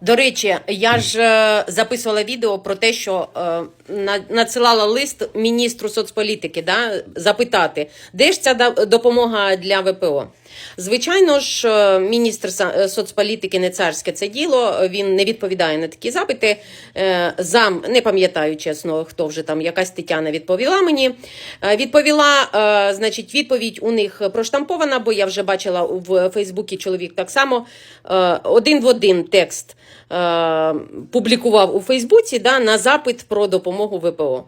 До речі, я ж е, записувала відео про те, що е, надсилала лист міністру соцполітики, да, запитати, де ж ця допомога для ВПО. Звичайно ж, е, міністр е, соцполітики не царське це діло. Він не відповідає на такі запити. Е, Зам не пам'ятаю чесно, хто вже там якась Тетяна відповіла мені. Е, Відповіла, е, значить, відповідь у них проштампована, бо я вже бачила в Фейсбуці чоловік так само е, один в один текст е, публікував у Фейсбуці да, на запит про допомогу ВПО.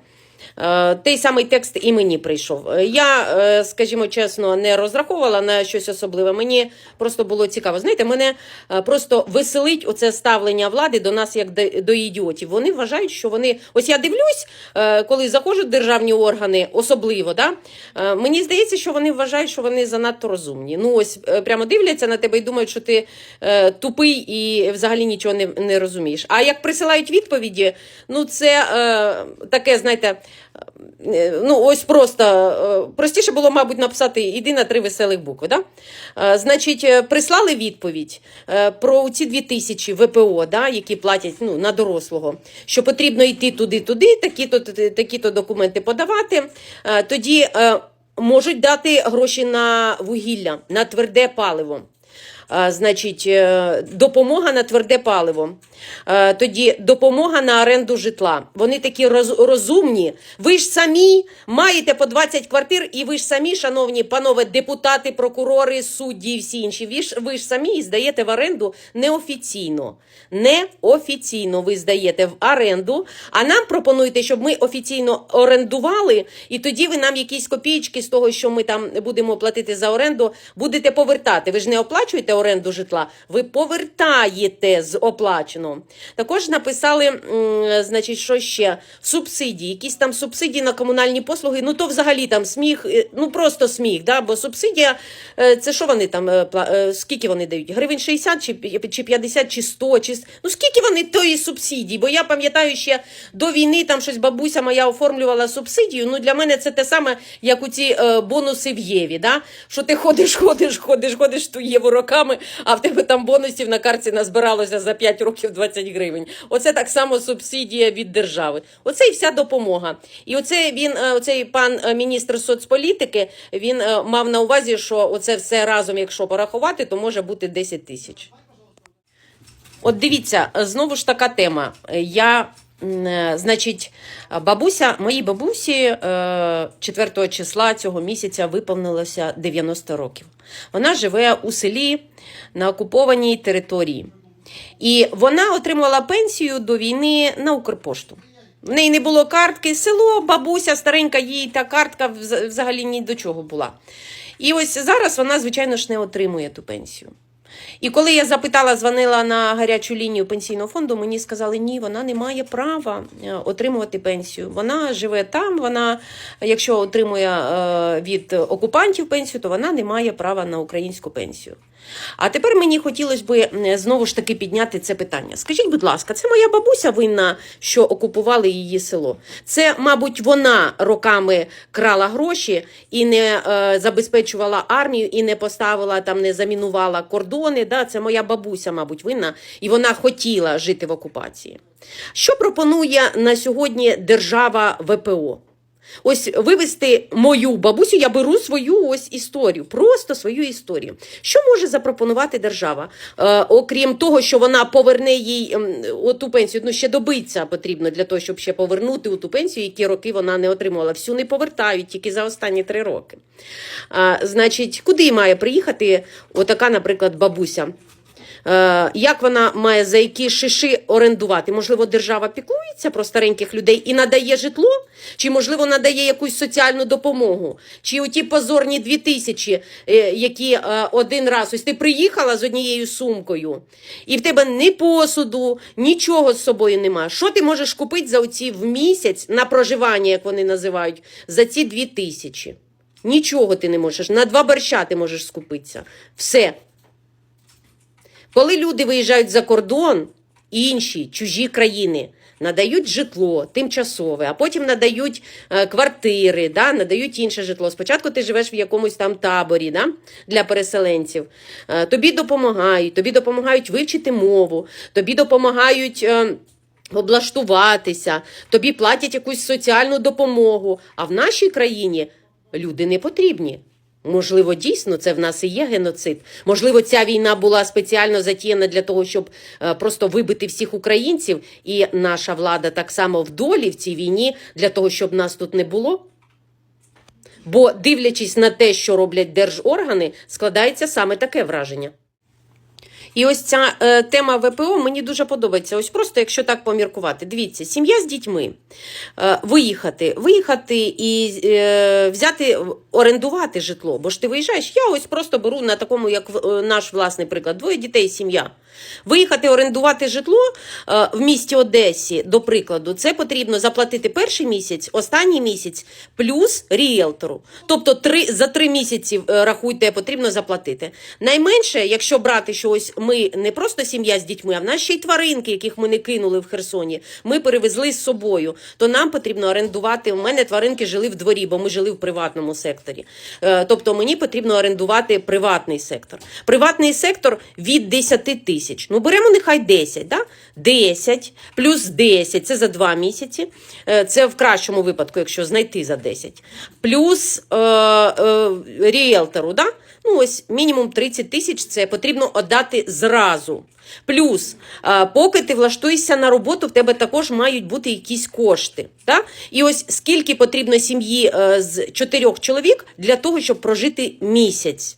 Е, Той самий текст і мені прийшов. Е, Я, е, скажімо чесно, не розраховувала на щось особливе. Мені просто було цікаво. Знаєте, мене просто веселить оце ставлення влади до нас як до, ідіотів. Вони вважають, що вони. Ось я дивлюсь, коли заходять державні органи, особливо, да? мені здається, що вони вважають, що вони занадто розумні. Ну ось прямо дивляться на тебе і думають, що ти тупий і взагалі нічого не, не розумієш. А як присилають відповіді, ну це таке, знаєте. Ну, ось просто е, простіше було, мабуть, написати іди на три веселих букви. Да? Е, Значить, е, прислали відповідь про ці дві тисячі ВПО, да, які платять ну, на дорослого, що потрібно йти туди-туди, такі-то такі-то документи подавати. Тоді можуть дати гроші на вугілля, на тверде паливо. Значить, е, допомога на тверде паливо. Тоді допомога на оренду житла. Вони такі розумні. Ви ж самі маєте по 20 квартир, і ви ж самі, шановні панове депутати, прокурори, судді і всі інші. Ви ж, ви ж самі здаєте в оренду неофіційно. Неофіційно ви здаєте в оренду, а нам пропонуєте, щоб ми офіційно орендували, і тоді ви нам якісь копійки з того, що ми там будемо платити за оренду, будете повертати. Ви ж не оплачуєте оренду житла, ви повертаєте з оплаченого. Також написали, значить, що ще? Субсидії, якісь там субсидії на комунальні послуги. Ну то взагалі там сміх, е, ну просто сміх, да? бо субсидія е, це що вони там е, скільки вони дають? Гривень 60 чи пі- чи 50 чи 100, чи ну скільки вони тої субсидії? Бо я пам'ятаю ще до війни там щось бабуся моя оформлювала субсидію. Ну для мене це те саме, як у ці бонуси в Єві. Да? Що ти ходиш, ходиш, ходиш, ходиш ту Єву роками, а в тебе там бонусів на карті назбиралося за 5 років 20 гривень. Оце так само субсидія від держави. Оце і вся допомога. І оце він, е, оцей пан е, міністр соцполітики, він е, мав на увазі, що оце все разом, якщо порахувати, то може бути 10 тисяч. От дивіться, знову ж така тема. Я, значить, бабуся, моїй бабусі е, 4 числа цього місяця виповнилося 90 років. Вона живе у селі на окупованій території. І вона отримала пенсію до війни на Укрпошту. В неї не було картки, село, бабуся старенька, їй та картка взагалі ні до чого була. І ось зараз вона, звичайно ж, не отримує ту пенсію. І коли я запитала, дзвонила на гарячу лінію пенсійного фонду, мені сказали, ні, вона не має права е, отримувати пенсію. Вона живе там. Вона, якщо отримує е, від окупантів пенсію, то вона не має права на українську пенсію. А тепер мені хотілося б е, знову ж таки підняти це питання. Скажіть, будь ласка, це моя бабуся винна, що окупували її село? Це, мабуть, вона роками крала гроші і не е, забезпечувала армію, і не поставила там, не замінувала кордони. Да? Це моя бабуся, мабуть, винна, і вона хотіла жити в окупації. Що пропонує на сьогодні держава ВПО? Ось вивести мою бабусю, я беру свою ось історію, просто свою історію. Що може запропонувати держава? Е, окрім того, що вона поверне їй ем, оту пенсію, ну ще добиться потрібно для того, щоб ще повернути у ту пенсію, які роки вона не отримувала. Всю не повертають тільки за останні три роки. А, значить, куди має приїхати отака, наприклад, бабуся? Е, як вона має за які шиши орендувати? Можливо, держава піклується про стареньких людей і надає житло, чи можливо надає якусь соціальну допомогу, чи оті позорні дві тисячі, е, які е, один раз ось ти приїхала з однією сумкою, і в тебе ні посуду, нічого з собою немає. Що ти можеш купити за оці в місяць на проживання, як вони називають, за ці дві тисячі? Нічого ти не можеш. На два борща ти можеш скупитися. Все. Коли люди виїжджають за кордон, інші чужі країни, надають житло тимчасове, а потім надають е, квартири, да, надають інше житло. Спочатку ти живеш в якомусь там таборі да, для переселенців. Е, тобі допомагають, тобі допомагають вивчити мову, тобі допомагають. Е, облаштуватися, тобі платять якусь соціальну допомогу. А в нашій країні люди не потрібні. Можливо, дійсно це в нас і є геноцид. Можливо, ця війна була спеціально затіяна для того, щоб е, просто вибити всіх українців, і наша влада так само в долі в цій війні для того, щоб нас тут не було. Бо, дивлячись на те, що роблять держоргани, складається саме таке враження. І ось ця е, тема ВПО мені дуже подобається. Ось просто, якщо так поміркувати. Дивіться, сім'я з дітьми. Е, виїхати, виїхати і е, взяти, орендувати житло. Бо ж ти виїжджаєш, я ось просто беру на такому, як е, наш власний приклад, двоє дітей, сім'я. Виїхати орендувати житло е, в місті Одесі, до прикладу, це потрібно заплатити перший місяць, останній місяць, плюс ріелтору. Тобто три, за три місяці е, рахуйте, потрібно заплатити. Найменше, якщо брати, що ось ми не просто сім'я з дітьми, а в нас ще й тваринки, яких ми не кинули в Херсоні, ми перевезли з собою, то нам потрібно орендувати. У мене тваринки жили в дворі, бо ми жили в приватному секторі. Е, Тобто мені потрібно орендувати приватний сектор. Приватний сектор від 10 тисяч. Ну, беремо нехай 10, да? 10 плюс 10 це за 2 місяці. Е, Це в кращому випадку, якщо знайти за 10. Плюс е, е, ріелтору, да? Ну ось мінімум 30 тисяч це потрібно віддати зразу. Плюс, поки ти влаштуєшся на роботу, в тебе також мають бути якісь кошти. Да? І ось скільки потрібно сім'ї е, з чотирьох чоловік для того, щоб прожити місяць.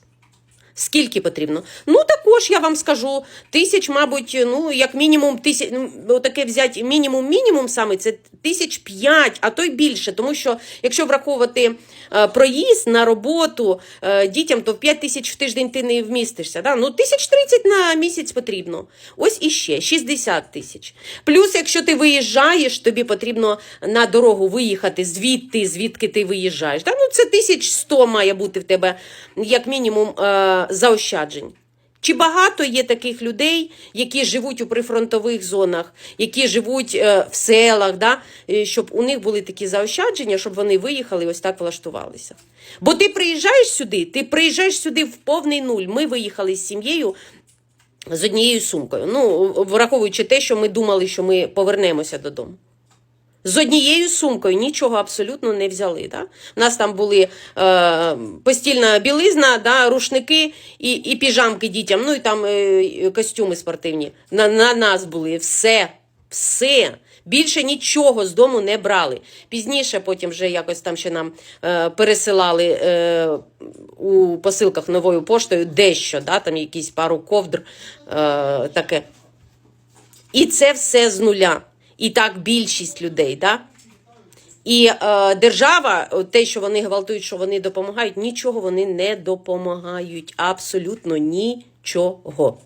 Скільки потрібно? Ну, також я вам скажу, тисяч, мабуть, ну, як мінімум, тисяч, ну, таке взяти мінімум-мінімум саме, це тисяч п'ять, а то й більше. Тому що, якщо враховувати е, проїзд на роботу е, дітям, то в 5 тисяч в тиждень ти не вмістишся. Да? Ну, тисяч 30 на місяць потрібно. Ось іще 60 тисяч. Плюс, якщо ти виїжджаєш, тобі потрібно на дорогу виїхати звідти, звідки ти виїжджаєш. Да? Ну, це 1100 має бути в тебе, як мінімум, е, заощаджень. Чи багато є таких людей, які живуть у прифронтових зонах, які живуть е, в селах, да? е, щоб у них були такі заощадження, щоб вони виїхали і ось так влаштувалися? Бо ти приїжджаєш сюди, ти приїжджаєш сюди в повний нуль. Ми виїхали з сім'єю з однією сумкою. Ну, враховуючи те, що ми думали, що ми повернемося додому. З однією сумкою нічого абсолютно не взяли. Да? У нас там були е, постільна білизна, да, рушники і, і піжамки дітям, ну і там е, костюми спортивні. На, на нас були все. Все. Більше нічого з дому не брали. Пізніше потім вже якось там ще нам е, пересилали е, у посилках новою поштою дещо, да, там якісь пару ковдр е, таке. І це все з нуля. І так більшість людей, да? І е, держава, те, що вони гвалтують, що вони допомагають, нічого вони не допомагають. Абсолютно нічого.